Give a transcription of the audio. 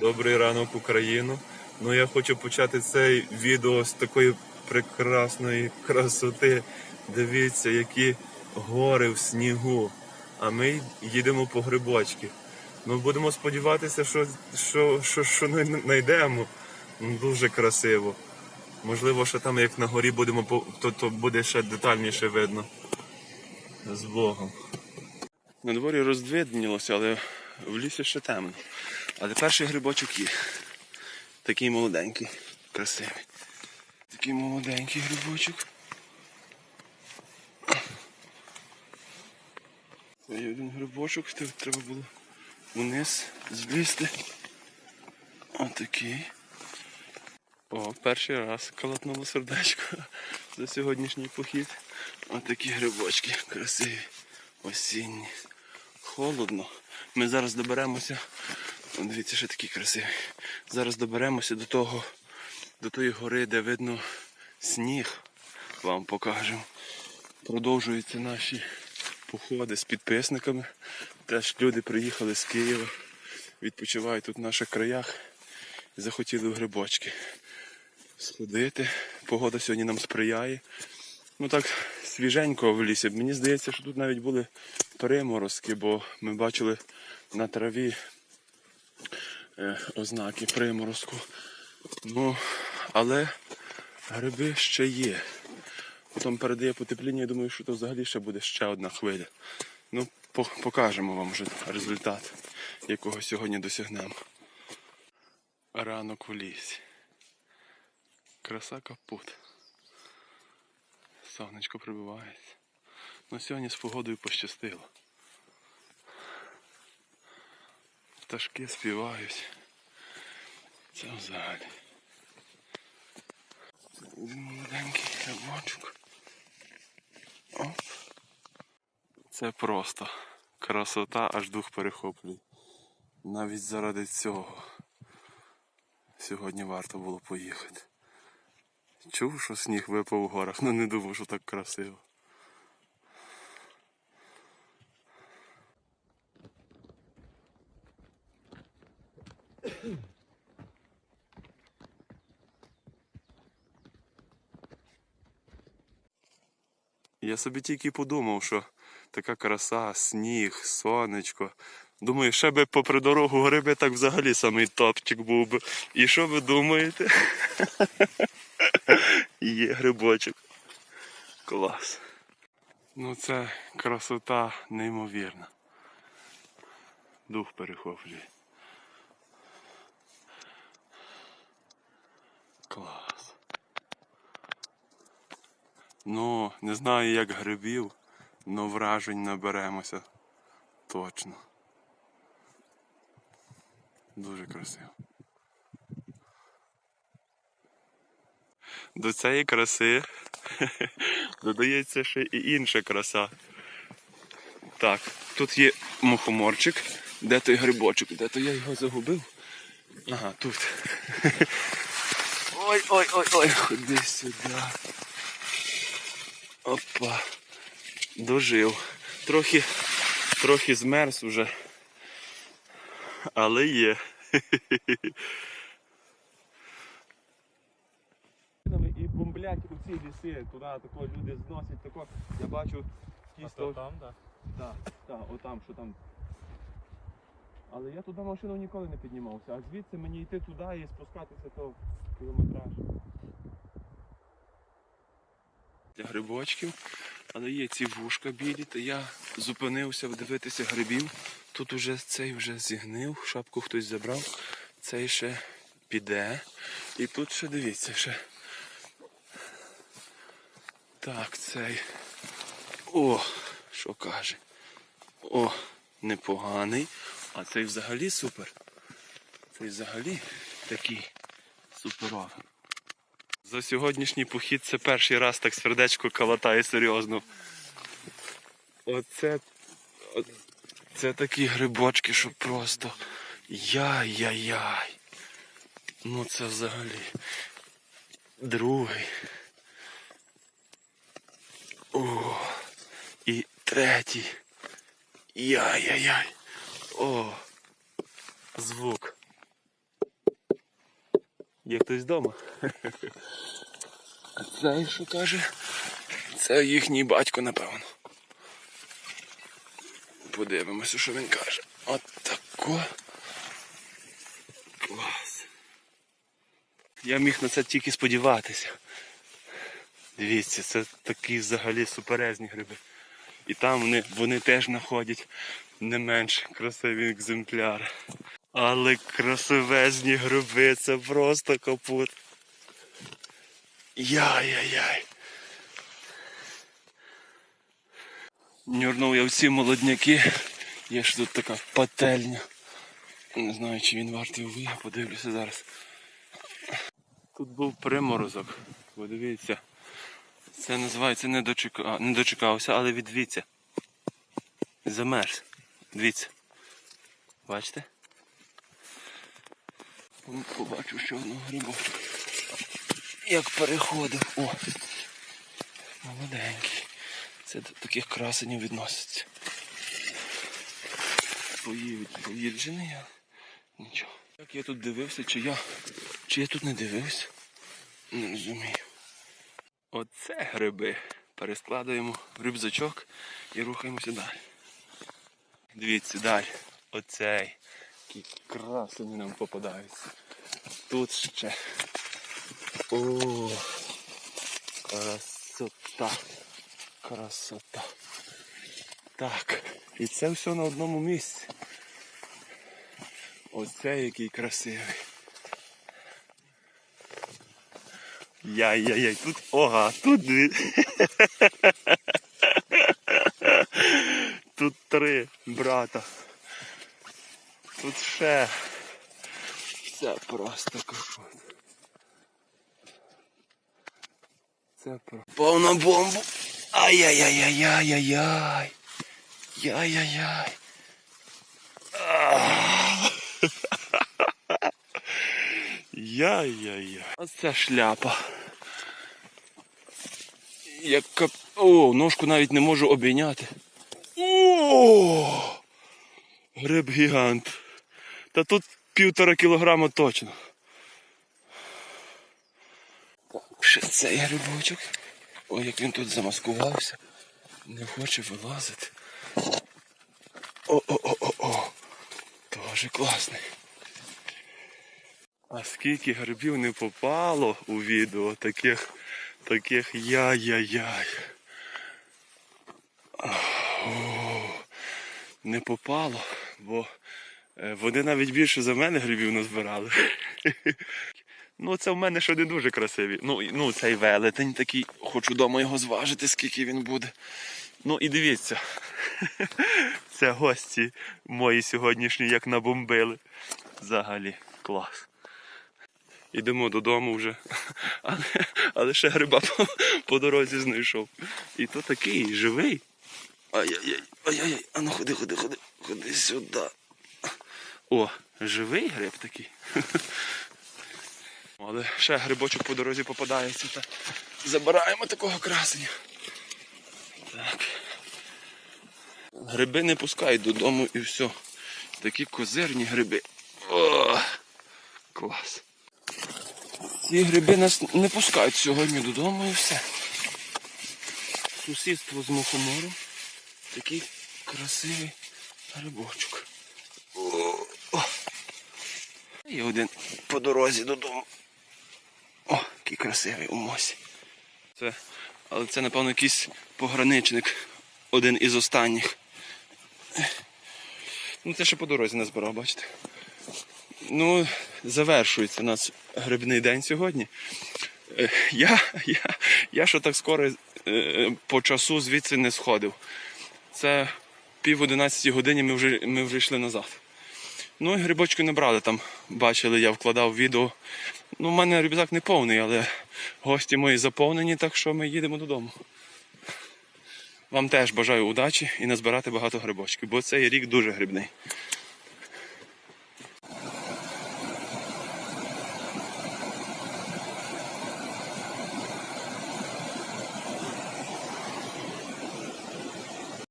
Добрий ранок, Україну. Ну я хочу почати цей відео з такої прекрасної красоти. Дивіться, які гори в снігу. А ми їдемо по грибочки. Ну будемо сподіватися, що, що, що, що знайдемо. Ну, Дуже красиво. Можливо, що там як на горі будемо, то, то буде ще детальніше видно. З Богом. На дворі роздвиднілося, але в лісі ще темно. Але перший грибочок є. Такий молоденький, красивий. Такий молоденький грибочок. Це один грибочок, треба було вниз злізти. Отакий. О, перший раз колотнуло сердечко за сьогоднішній похід. Отакі грибочки красиві, осінні. Холодно. Ми зараз доберемося. Дивіться, ще такі красиві. Зараз доберемося до того, до тої гори, де видно сніг. Вам покажемо. Продовжуються наші походи з підписниками. Теж люди приїхали з Києва, відпочивають тут в наших краях і захотіли в грибочки сходити. Погода сьогодні нам сприяє. Ну так свіженько в лісі. Мені здається, що тут навіть були приморозки, бо ми бачили на траві ознаки приморозку. Ну, але гриби ще є. Потім передає потепління, я думаю, що то взагалі ще буде ще одна хвиля. Ну, покажемо вам вже результат, якого сьогодні досягнемо. Ранок в лісі. Краса капут. Сонечко прибивається. Ну сьогодні з погодою пощастило. Пташки співають. Це взагалі. Молоденький грибочок. Оп. Це просто красота, аж дух перехоплює. Навіть заради цього сьогодні варто було поїхати. Чув, що сніг випав у горах, але не думав, що так красиво. Я собі тільки подумав, що така краса, сніг, сонечко. Думаю, ще би попри дорогу гриби так взагалі самий топчик був би. І що ви думаєте? Є грибочок. Клас. Ну це красота неймовірна. Дух перехоплює. Клас. Ну, не знаю як грибів, але вражень наберемося. Точно. Дуже красиво. До цієї краси додається ще і інша краса. Так, тут є мухоморчик. Де той грибочок? Де то я його загубив? Ага, тут. Ой, ой, ой, ой, ходи сюди. Опа. Дожив. Трохи, трохи змерз уже. Але є. І бомблять у ці ліси, туди тако люди зносять, тако. Я бачу тісто. там, так? Так, так, отам, що там. Але я туди машину ніколи не піднімався, а звідси мені йти туди і спускатися то кілометраж. Для грибочків, але є ці вушка білі, то я зупинився дивитися грибів. Тут уже цей вже зігнив, шапку хтось забрав, цей ще піде. І тут ще дивіться ще. Так, цей. О, що каже. О, непоганий. А цей взагалі супер. Цей взагалі такий суперовий. За сьогоднішній похід це перший раз так сердечко калатає серйозно. Оце. Це такі грибочки, що просто. Яй-яй-яй. Ну це взагалі. Другий. О, і третій. Яй-яй-яй. О, звук. Є хтось вдома. А це що каже? Це їхній батько, напевно. Подивимося, що він каже. От тако. Клас. Я міг на це тільки сподіватися. Дивіться, це такі взагалі суперезні гриби. І там вони, вони теж знаходять не менш красиві екземпляри. Але красивезні гриби, це просто капут. Яй-яй-яй. Нюрнув я всі молодняки. Є ж тут така пательня. Не знаю, чи він вартий уваги, подивлюся зараз. Тут був приморозок. Подивіться. Це називається не, дочека... не дочекався, але відвіться. Замерз. Дивіться. Бачите? Вон Побачив ще одного грибочка. Як переходив. О! Молоденький. Це до таких красенів відноситься. Поїджений я. Нічого. Як я тут дивився, чи я. Чи я тут не дивився? Не розумію. Оце гриби. Перескладаємо в рюкзачок і рухаємося далі. Дивіться далі. Оцей. Які красені нам попадаються. Тут ще. О, красота. Красота. Так. І це все на одному місці. Оце який красивий. Яй-яй-яй, тут ога, тут дві. Тут три брата. Тут ще. Це просто капот. Це про. Повна бомба. Ай-яй-яй-яй-яй-яй-яй. Яй-яй-яй. Яй-яй-яй. Оце шляпа. Яка... О, ножку навіть не можу обійняти. О! Гриб гігант. Та тут півтора кілограма точно. Ще цей грибочок. Ой, як він тут замаскувався. Не хоче вилазити. О-о-о-о-о. Тоже класний. А скільки грибів не попало у відео, таких, таких яй-яй-яй. Не попало, бо е, вони навіть більше за мене грибів назбирали. Ну, це в мене ще не дуже красиві. Ну, ну цей велетень такий, хочу вдома його зважити, скільки він буде. Ну і дивіться. Це гості мої сьогоднішні, як набомбили. Взагалі, клас. Ідемо додому вже. Але, але ще гриба по, по дорозі знайшов. І то такий живий. Ай-яй-яй, ай-яй-яй, а ну ходи, ходи, ходи, ходи сюди. О, живий гриб такий. Але ще грибочок по дорозі попадається. Та забираємо такого красення. Так. Гриби не пускають додому і все. Такі козирні гриби. О, клас. Ці гриби нас не пускають сьогодні додому і все. Сусідство з мухомором. Такий красивий грибочок. О. І один по дорозі додому. О, який красивий у мосі. Це, але це, напевно, якийсь пограничник. Один із останніх. Ну, це ще по дорозі не збирав, бачите. Ну, завершується у нас грибний день сьогодні. Я, я, я що так скоро е, по часу звідси не сходив. Це пів одинадцятій годині ми вже, ми вже йшли назад. Ну і грибочки не брали там. Бачили, я вкладав відео. Ну, в мене рюкзак не повний, але гості мої заповнені, так що ми їдемо додому. Вам теж бажаю удачі і назбирати багато грибочків, бо цей рік дуже грибний.